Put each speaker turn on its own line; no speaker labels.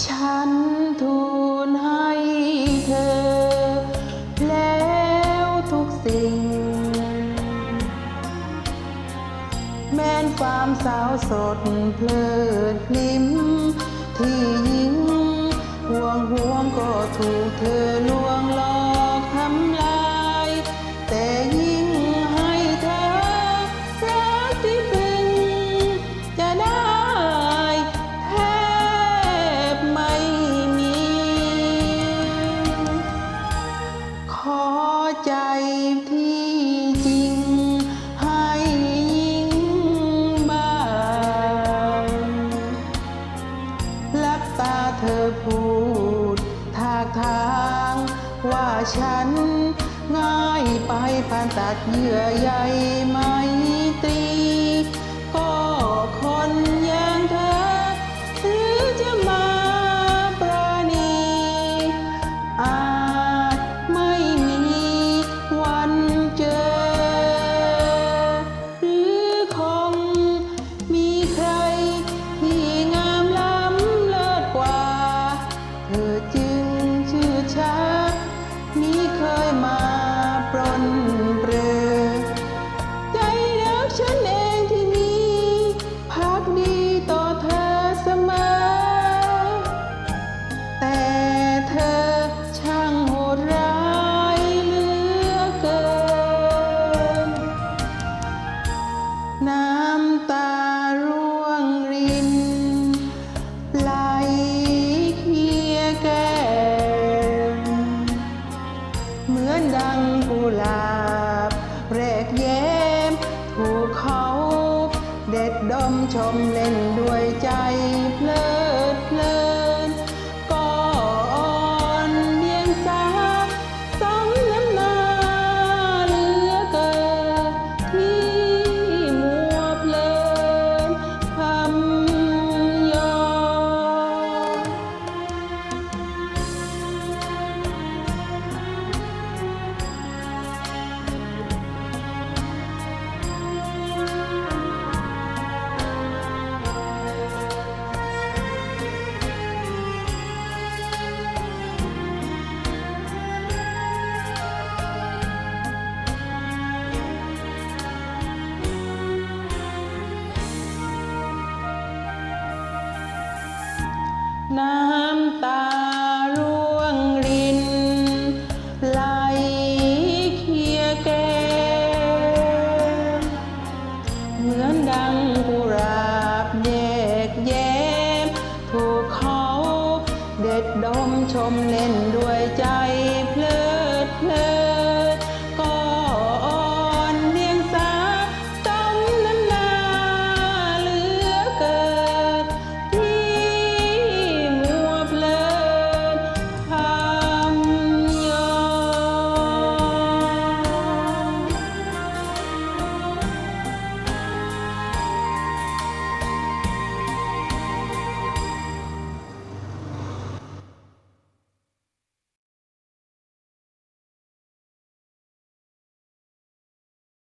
ฉันทูลให้เธอ แล้วทุกสิ่ง แม้ความสาวสดเพลิดพลิ้มที่ยิ่ง とて ฉัน ง่ายไปผ่านตัดเยื่อใย ภูเขา เด็ดดมชมเล่นด้วยใจ ดดมชมเล่นด้วยใจเพลิดเพลิน